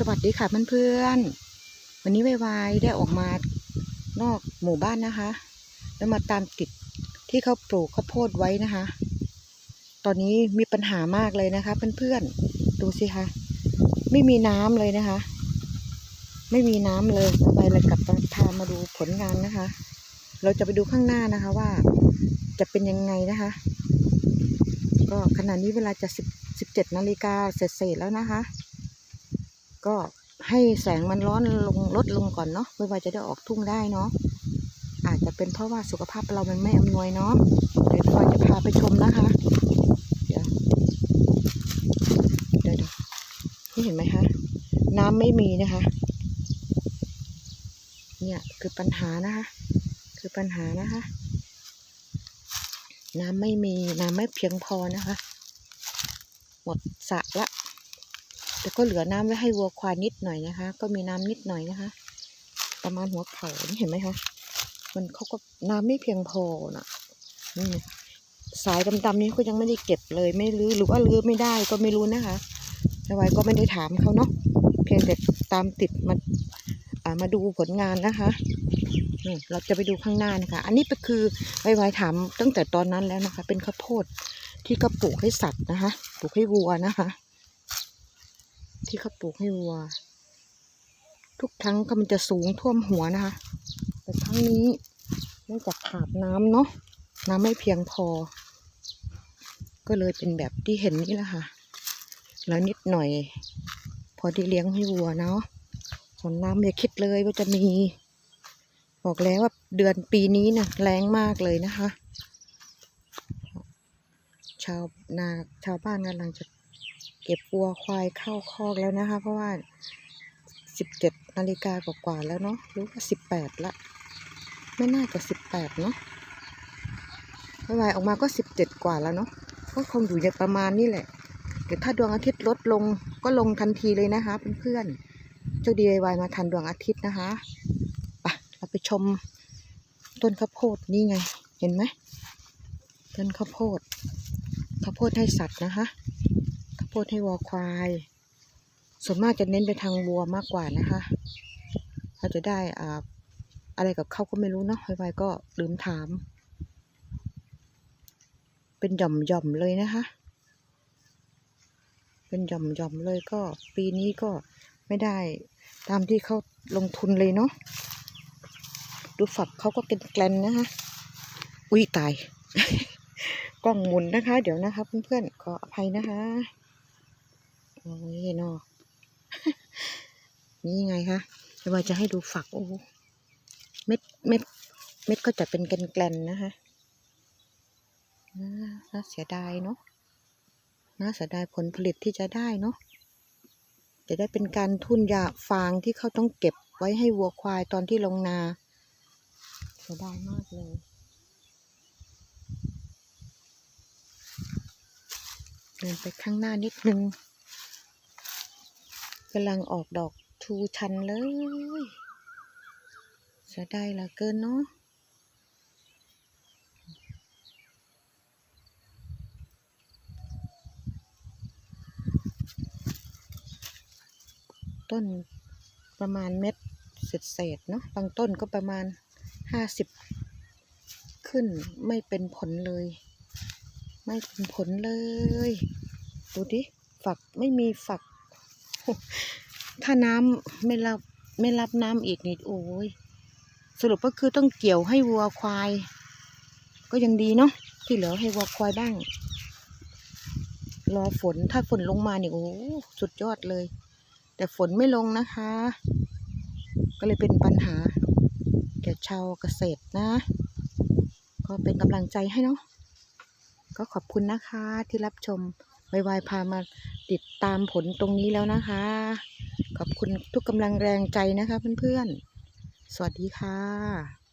สวัสดีค่ะเพื่อนๆ วันนี้วายได้ออกมานอกหมู่บ้านนะคะ แล้วมาตามติดที่เขาปลูกข้าวโพดไว้นะคะ ตอนนี้มีปัญหามากเลยนะคะ เพื่อนๆ ดูสิคะ ไม่มีน้ำเลยนะคะ ไม่มีน้ำเลยไปเลยกลับพามาดูผลงานนะคะ เราจะไปดูข้างหน้านะคะว่าจะเป็นยังไงนะคะ ก็ขณะนี้เวลาจะสิบสิบเจ็ดนาฬิกาเสร็จๆแล้วนะคะ ก็ให้แสงมันร้อนลงลดลงก่อนเนาะเพื่อว่าจะได้ออกทุ่งได้เนาะอาจจะเป็นเพราะว่าสุขภาพเรามันไม่อำนวยเนาะเดี๋ยวเราจะพาไปชมนะคะ เดี๋ยวเดี๋ยวนี่เห็นไหมคะน้ำไม่มีนะคะ เนี่ยคือปัญหานะคะ คือปัญหานะคะ น้ำไม่มีน้ำไม่เพียงพอนะคะ หมดสระละ แต่ก็เหลือน้ำไว้ให้วัวควายนิดหน่อยนะคะ ก็มีน้ำนิดหน่อยนะคะ ประมาณหัวเข่าเห็นไหมคะมันเขาก็น้ำไม่เพียงพอน่ะนี่สายดำๆนี้ก็ยังไม่ได้เก็บเลย ไม่รื้อหรือว่ารื้อไม่ได้ก็ไม่รู้นะคะแต่ไว้ก็ไม่ได้ถามเขาเนาะเพียงแต่ตามติดมาอ่ามาดูผลงานนะคะนี่เราจะไปดูข้างหน้านะคะ อันนี้ก็คือไว้ไว้ถามตั้งแต่ตอนนั้นแล้วนะคะ เป็นข้าวโพดที่เขาปลูกให้สัตว์นะคะ ปลูกให้วัวนะคะ ที่เขาปลูกให้วัว ทุกครั้งก็มันจะสูงท่วมหัวนะคะ แต่ครั้งนี้เนื่องจากขาดน้ำเนาะน้ำไม่เพียงพอ ก็เลยเป็นแบบที่เห็นนี่แหละค่ะ แล้วนิดหน่อย พอที่เลี้ยงให้วัวเนาะส่วนน้ำอย่าคิดเลยว่าจะมี บอกแล้วว่าเดือนปีนี้นะ่ะแรงมากเลยนะคะ ชาวนาชาวบ้านกำลังจะ เก็บวัวควายเข้าคอกแล้วนะคะ เพราะว่าสิบเจ็ดนาฬิกากว่าๆแล้วเนาะรู้ว่าสิบแปดละ ไม่น่าจะสิบแปดเนาะเมื่อวานออกมาก็สิบเจ็ดกว่าแล้วเนาะก็คงอยู่ในประมาณนี้แหละ เดี๋ยวถ้าดวงอาทิตย์ลดลงก็ลงทันทีเลยนะคะเพื่อนๆเจ้า DIY มาทันดวงอาทิตย์นะคะไปเราไปชมต้นข้าวโพดนี่ไง เห็นไหมต้นข้าวโพดข้าวโพดให้สัตว์นะคะ พดให้วัวควาย ส่วนมากจะเน้นไปทางวัวมากกว่านะคะเราจะได้อ่าอะไรกับเขาก็ไม่รู้เนาะไวๆก็ลืมถาม เป็นหย่อมๆเลยนะคะ เป็นหย่อมๆเลยก็ปีนี้ก็ไม่ได้ตามที่เขาลงทุนเลยเนาะดูฝักเขาก็เป็นแกลนนะคะ อุ้ยตาย กล้องหมุนนะคะ เดี๋ยวนะคะเพื่อนๆขออภัยนะคะ โอ้ยเนาะนี่ไงคะเดี๋ยวว่าจะให้ดูฝักโอ้โหเม็ดเม็ดเม็ดก็จะเป็นแกลนๆนะคะน่าน่าเสียดายเนาะน่าเสียดายผลผลิตที่จะได้เนาะจะได้เป็นการทุ่นยาฟางที่เขาต้องเก็บไว้ให้วัวควายตอนที่ลงนาเสียดายมากเลยเดินไปข้างหน้านิดนึง กำลังออกดอกทูชันเลยเสียดายเหลือเกินเนาะต้นประมาณเม็ดเศษๆเนาะบางต้นก็ประมาณห้าสิบขึ้นไม่เป็นผลเลย ไม่เป็นผลเลย ดูดิฝักไม่มีฝัก ถ้าน้ำไม่รับไม่รับน้ำอีกนี่โอ้ยสรุปก็คือต้องเกี่ยวให้วัวควาย ก็ยังดีเนาะที่เหลือให้วัวควายบ้าง รอฝนถ้าฝนลงมาเนี่ยโอ้สุดยอดเลย แต่ฝนไม่ลงนะคะ ก็เลยเป็นปัญหาแก่ชาวเกษตรนะ ก็เป็นกำลังใจให้เนาะก็ขอบคุณนะคะที่รับชมไวๆพามา ติดตามผลตรงนี้แล้วนะคะ ขอบคุณทุกกำลังแรงใจนะคะเพื่อนๆ สวัสดีค่ะ